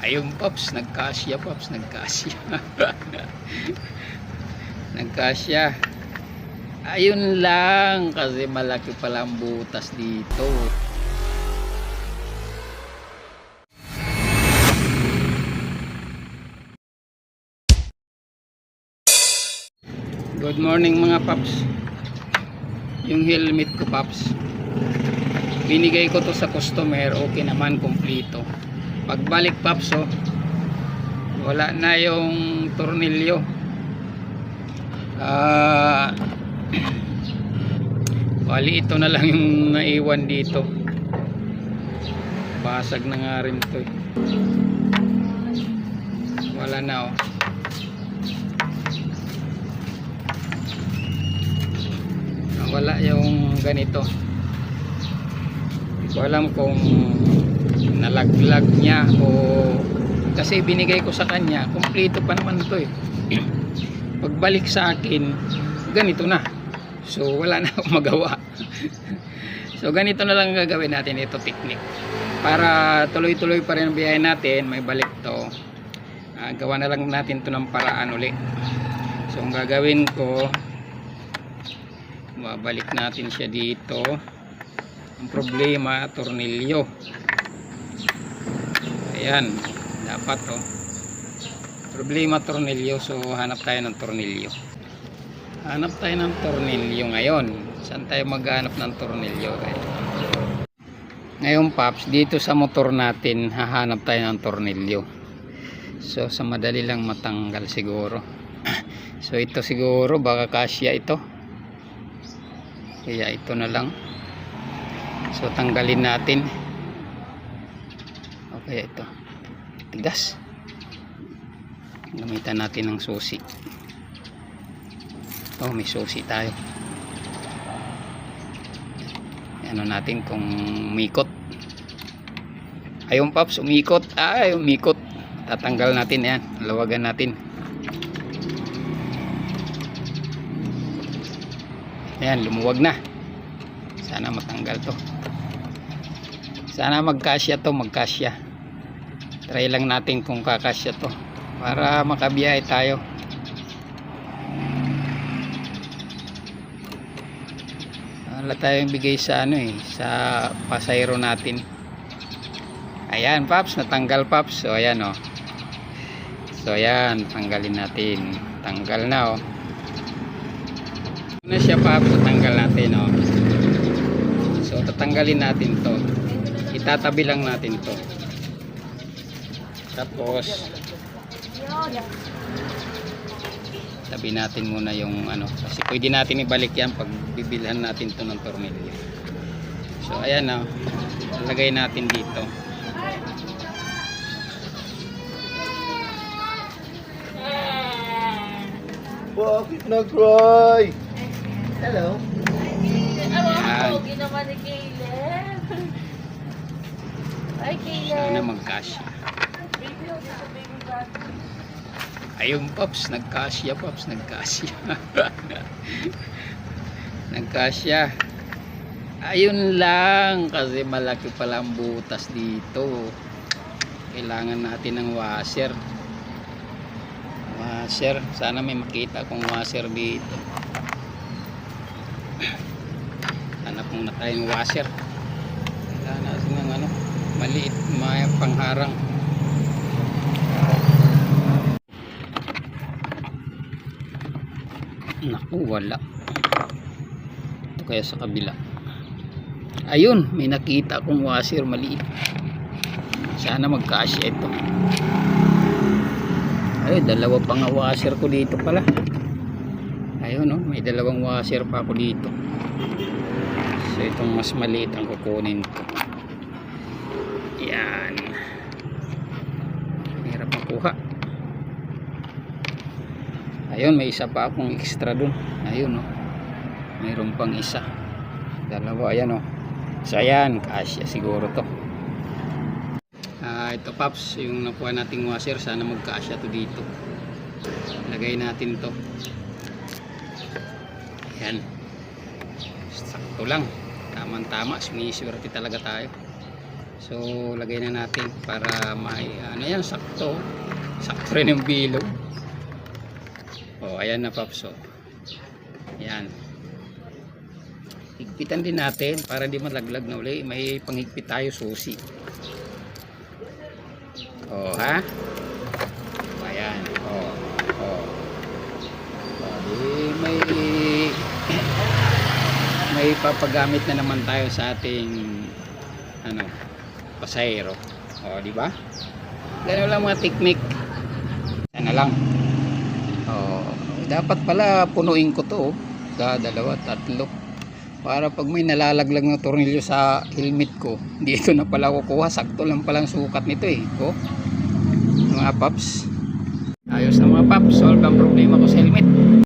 Ayun Pops, nagkasya Pops, nagkasya. nagkasya. Ayun lang kasi malaki pala ang butas dito. Good morning mga paps. Yung helmet ko paps. Binigay ko to sa customer, okay naman kumplito. Pagbalik paps oh, wala na yung tornilyo. Ah Bali ito na lang yung naiwan dito. Basag na nga rin to. eh. Wala na oh. wala yung ganito hindi ko alam kung nalaglag niya o kasi binigay ko sa kanya kumpleto pa naman to eh. Pagbalik sa akin ganito na. So wala na akong magawa. So ganito na lang gagawin natin ito technique. Para tuloy tuloy pa rin ang biyahe natin may balik to. Ah, gawa na lang natin to ng paraan uli. So ang gagawin ko babalik natin siya dito. Ang problema tornilyo ayan dapat oh. Problema tornilyo. So hanap tayo ng tornilyo. Hanap tayo ng tornilyo ngayon. Saan tayo maghanap ng tornilyo ngayon paps dito sa motor natin hahanap tayo ng tornilyo. So sa madali lang matanggal siguro. So ito siguro baka kasya ito. Kaya ito na lang. So tanggalin natin okay ito. Tigas. Gamitan natin ng susi. Oh may susi tayo. Ano natin kung umikot. Ayun paps umikot. Ay umikot. Tatanggal natin yan lawagan natin. Ayan, lumuwag na. Sana matanggal to. Sana magkasya to, magkasya. Try lang natin kung kakasya to. Para makabiyahe tayo. Wala tayong bigay sa ano eh, sa pasayro natin. Ayan, Paps, natanggal Paps. So, ayan oh. So, ayan, tanggalin natin. Tanggal na oh na siya pa tatanggal natin oh. so tatanggalin natin to itatabi lang natin to tapos tabi natin muna yung ano kasi pwede natin ibalik yan pag bibilhan natin to ng tornilyo so ayan oh. lagay natin dito Bakit nag-cry? Hello? Yan. Pogi naman ni Caleb. Ay, sana Caleb. magkasya Baby, oh, dito, baby bag. Ayun Pops, nagkasya Pops, nagkasya. nagkasya. Ayun lang kasi malaki pala ang butas dito. Kailangan natin ng washer. Washer, sana may makita kong washer dito. Hanap muna tayong washer. Kailangan natin ng ano, maliit, may pangharang. Naku, wala. Ito kaya sa kabila. Ayun, may nakita akong washer maliit. Sana magkasya ito. Ay, dalawa pa nga washer ko dito pala. Ayun, no, may dalawang washer pa ako dito. So, itong mas maliit ang kukunin ko. Yan. Hirap makuha. Ayun, may isa pa akong extra dun. Ayun, no. Mayroon pang isa. Dalawa, ayan, no. So, ayan, kasya siguro to. Ah, ito, Paps, yung nakuha nating washer, sana magkasya to dito. Lagay natin to. Ayan. Sakto lang. Tamang-tama. Sumiswerte talaga tayo. So, lagay na natin para may, ano yan, sakto. Sakto rin yung bilog. Oh, ayan na, Paps. Oh. Ayan. Higpitan din natin para di malaglag na uli. May panghigpit tayo susi. Oh, ha? Ayan. Oh. Oh. Oh, di may may papagamit na naman tayo sa ating ano pasahero. O, di ba? Ganun lang mga. Yan na lang. Dapat pala punuin ko to. oh. Sa dalawa, tatlo. Para pag may nalalaglag na tornilyo sa helmet ko, dito na pala kukuha. Sakto lang palang sukat nito eh. O, mga paps. Ayos na mga paps. Solve ang problema ko sa helmet.